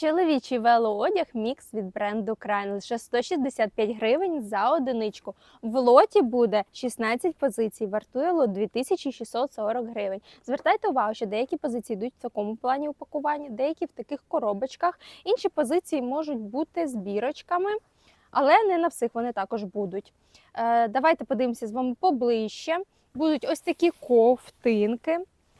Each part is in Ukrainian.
Чоловічий велоодяг мікс від бренду Крайн лише 165 гривень за одиничку. В лоті буде 16 позицій, вартує лот 2640 гривень. Звертайте увагу, що деякі позиції йдуть в такому плані упакування, деякі в таких коробочках. Інші позиції можуть бути з бірочками, але не на всіх вони також будуть. Е, давайте подивимося з вами поближче. Будуть ось такі ковтинки.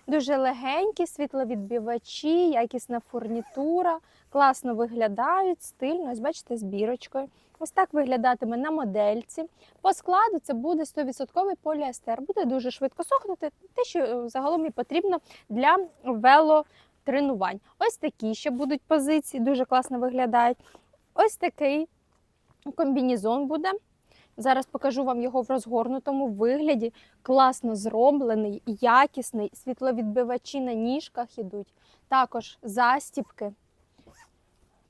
Дуже легенькі, світловідбивачі, якісна фурнітура, класно виглядають, стильно. Ось бачите, з бірочкою. Ось так виглядатиме на модельці. По складу це буде 100% поліестер. Буде дуже швидко сохнути, те, що е, загалом і потрібно для велотренувань. Ось такі ще будуть позиції, дуже класно виглядають. Ось такий комбінезон буде. Зараз покажу вам його в розгорнутому вигляді. Класно зроблений, якісний, світловідбивачі на ніжках ідуть. Також застіпки.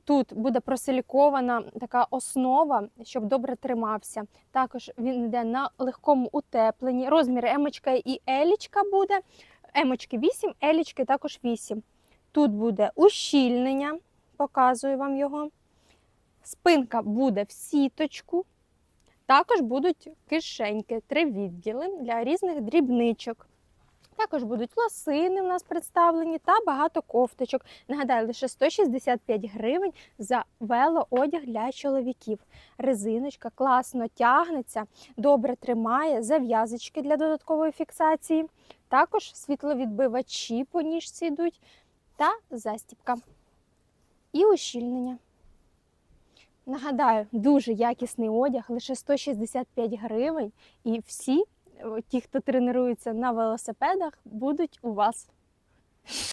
Тут буде просилікована така основа, щоб добре тримався. Також він йде на легкому утепленні. Розміри емочка і елічка буде. Емочки 8, елічки також 8. Тут буде ущільнення, показую вам його. Спинка буде в сіточку. Також будуть кишеньки, три відділи для різних дрібничок. Також будуть лосини у нас представлені та багато кофточок. Нагадаю, лише 165 гривень за велоодяг для чоловіків. Резиночка класно тягнеться, добре тримає, зав'язочки для додаткової фіксації. Також світловідбивачі по ніжці йдуть та застіпка. І ущільнення. Нагадаю, дуже якісний одяг, лише 165 гривень, і всі, ті, хто тренується на велосипедах, будуть у вас.